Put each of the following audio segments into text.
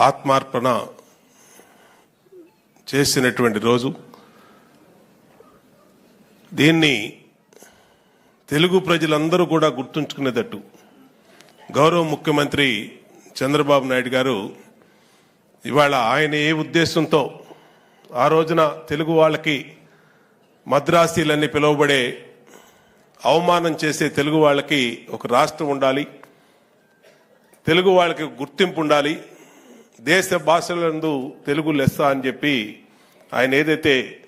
ఆత్మార్పణ చేసినటువంటి రోజు. దీన్ని తెలుగు ప్రజలందరూ కూడా గుర్తుంచుకునేటట్టు గౌరవ ముఖ్యమంత్రి చంద్రబాబు నాయుడు గారు ఇవాళ ఆయన ఏ ఉద్దేశంతో ఆ రోజున తెలుగు వాళ్ళకి మద్రాసీలన్నీ పిలువబడే అవమానం చేసే తెలుగు వాళ్ళకి ఒక రాష్ట్రం ఉండాలి. తెలుగు వాళ్ళకి గుర్తింపు ఉండాలి. దేశ భాషలందు తెలుగు లెస్స అని చెప్పి ఆయన ఏదైతే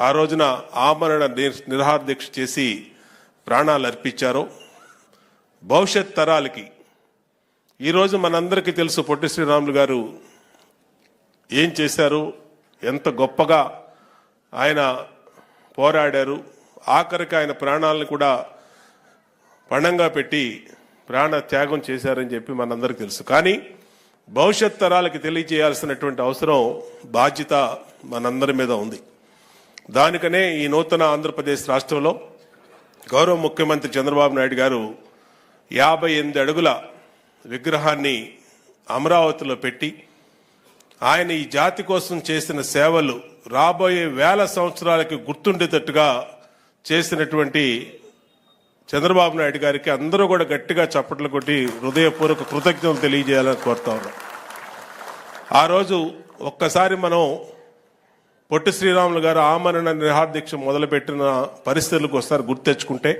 ఆ రోజున ఆమరణ నిర్- చేసి ప్రాణాలు అర్పించారో భవిష్యత్ తరాలకి ఈరోజు మనందరికీ తెలుసు పొట్టి శ్రీరాములు గారు ఏం చేశారు ఎంత గొప్పగా ఆయన పోరాడారు ఆఖరికి ఆయన ప్రాణాలను కూడా పణంగా పెట్టి ప్రాణ త్యాగం చేశారని చెప్పి మనందరికీ తెలుసు. కానీ భవిష్యత్ తరాలకి తెలియజేయాల్సినటువంటి అవసరం బాధ్యత మనందరి మీద ఉంది. దానికనే ఈ నూతన ఆంధ్రప్రదేశ్ రాష్ట్రంలో గౌరవ ముఖ్యమంత్రి చంద్రబాబు నాయుడు గారు యాభై ఎనిమిది అడుగుల విగ్రహాన్ని అమరావతిలో పెట్టి ఆయన ఈ జాతి కోసం చేసిన సేవలు రాబోయే వేల సంవత్సరాలకి గుర్తుండేటట్టుగా చేసినటువంటి చంద్రబాబు నాయుడు గారికి అందరూ కూడా గట్టిగా చప్పట్లు కొట్టి హృదయపూర్వక కృతజ్ఞతలు తెలియజేయాలని కోరుతా ఉన్నాం. ఆ రోజు ఒక్కసారి మనం పొట్టి శ్రీరాములు గారు ఆమరణ నిరాహార మొదలుపెట్టిన పరిస్థితులకు ఒకసారి గుర్తు తెచ్చుకుంటే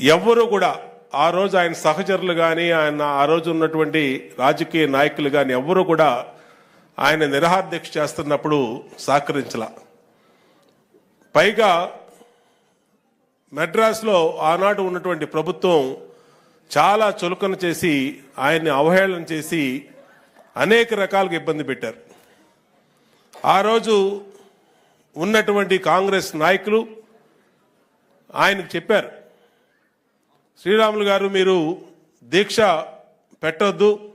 ఎవ్వరూ కూడా ఆ రోజు ఆయన సహచరులు కానీ ఆయన ఆ రోజు ఉన్నటువంటి రాజకీయ నాయకులు కానీ ఎవ్వరూ కూడా ఆయన నిరాహార చేస్తున్నప్పుడు సహకరించలా. పైగా మెడ్రాస్లో ఆనాడు ఉన్నటువంటి ప్రభుత్వం చాలా చులకన చేసి ఆయన్ని అవహేళన చేసి అనేక రకాలుగా ఇబ్బంది పెట్టారు. ఆ రోజు ఉన్నటువంటి కాంగ్రెస్ నాయకులు ఆయనకు చెప్పారు శ్రీరాములు గారు మీరు దీక్ష పెట్టొద్దు.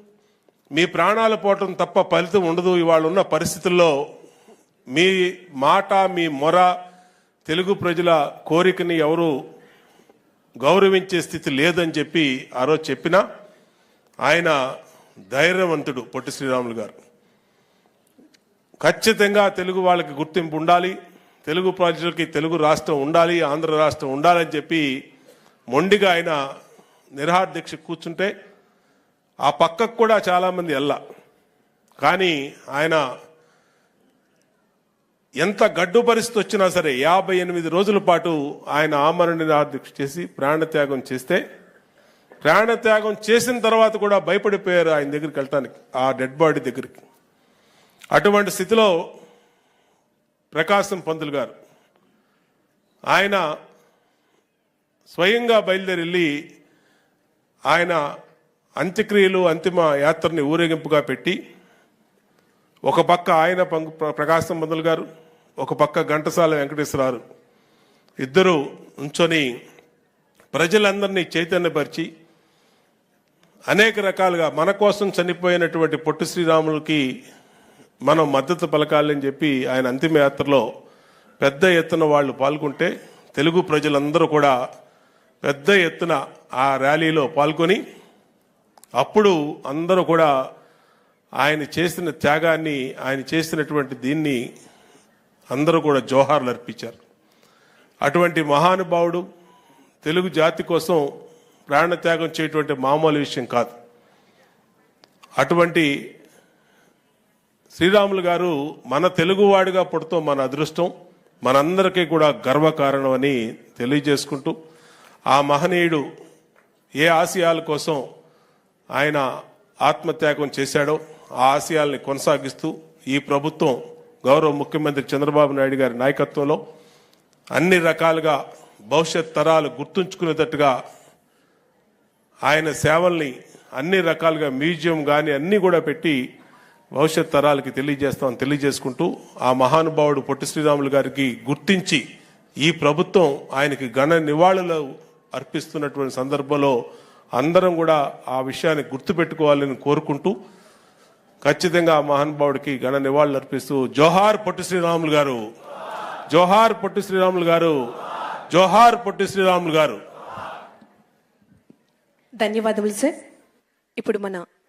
మీ ప్రాణాలు పోవటం తప్ప ఫలితం ఉండదు. ఇవాళ ఉన్న పరిస్థితుల్లో మీ మాట మీ మొర తెలుగు ప్రజల కోరికని ఎవరు గౌరవించే స్థితి లేదని చెప్పి ఆ రోజు చెప్పినా ఆయన ధైర్యవంతుడు పొట్టి శ్రీరాములు గారు. ఖచ్చితంగా తెలుగు వాళ్ళకి గుర్తింపు ఉండాలి తెలుగు ప్రజలకి తెలుగు రాష్ట్రం ఉండాలి ఆంధ్ర రాష్ట్రం ఉండాలని చెప్పి మొండిగా ఆయన నిరహార దీక్ష కూర్చుంటే ఆ పక్కకు కూడా చాలామంది ఎల్ల. కానీ ఆయన ఎంత గడ్డు పరిస్థితి వచ్చినా సరే యాభై ఎనిమిది రోజుల పాటు ఆయన ఆమరణ దీక్ష చేసి ప్రాణత్యాగం చేస్తే ప్రాణత్యాగం చేసిన తర్వాత కూడా భయపడిపోయారు ఆయన దగ్గరికి వెళ్ళటానికి ఆ డెడ్ బాడీ దగ్గరికి. అటువంటి స్థితిలో ప్రకాశం పంతులు గారు ఆయన స్వయంగా బయలుదేరి వెళ్ళి ఆయన అంత్యక్రియలు అంతిమ యాత్రని ఊరేగింపుగా పెట్టి ఒక పక్క ఆయన పంగు ప్ర- ప్రకాశం పంతులు గారు ఒక పక్క ఘంటసాల వెంకటేశ్వరరావు ఇద్దరు ఉంచొని ప్రజలందరినీ చైతన్యపరిచి అనేక రకాలుగా మన కోసం చనిపోయినటువంటి పొట్టి శ్రీరాములకి మనం మద్దతు పలకాలని చెప్పి ఆయన అంతిమయాత్రలో పెద్ద ఎత్తున వాళ్ళు పాల్గొంటే తెలుగు ప్రజలందరూ కూడా పెద్ద ఎత్తున ఆ ర్యాలీలో పాల్గొని అప్పుడు అందరూ కూడా ఆయన చేసిన త్యాగాన్ని ఆయన చేసినటువంటి దీన్ని అందరూ కూడా జోహార్లు అర్పించారు. అటువంటి మహానుభావుడు తెలుగు జాతి కోసం ప్రాణత్యాగం చేయటువంటి మామూలు విషయం కాదు. అటువంటి శ్రీరాములు గారు మన తెలుగువాడిగా పుడతాం మన అదృష్టం మనందరికీ కూడా గర్వకారణం అని తెలియజేసుకుంటూ ఆ మహనీయుడు ఏ ఆశయాల కోసం ఆయన ఆత్మత్యాగం చేశాడో ఆ ఆశయాల్ని కొనసాగిస్తూ ఈ ప్రభుత్వం గౌరవ ముఖ్యమంత్రి చంద్రబాబు నాయుడు గారి నాయకత్వంలో అన్ని రకాలుగా భవిష్యత్ తరాలు గుర్తుంచుకునేటట్టుగా ఆయన సేవల్ని అన్ని రకాలుగా మ్యూజియం కానీ అన్నీ కూడా పెట్టి భవిష్యత్ తరాలకి తెలియజేస్తామని తెలియజేసుకుంటూ ఆ మహానుభావుడు పొట్టి శ్రీరాములు గారికి గుర్తించి ఈ ప్రభుత్వం ఆయనకి ఘన నివాళులు అర్పిస్తున్నటువంటి సందర్భంలో అందరం కూడా ఆ విషయాన్ని గుర్తుపెట్టుకోవాలని కోరుకుంటూ ఖచ్చితంగా ఆ మహానుభావుడికి ఘన నివాళులు అర్పిస్తూ జోహార్ పొట్టి శ్రీరాములు గారు. జోహార్ పొట్టి శ్రీరాములు గారు. జోహార్ పొట్టి శ్రీరాములు గారు. ధన్యవాదములు సార్. ఇప్పుడు మన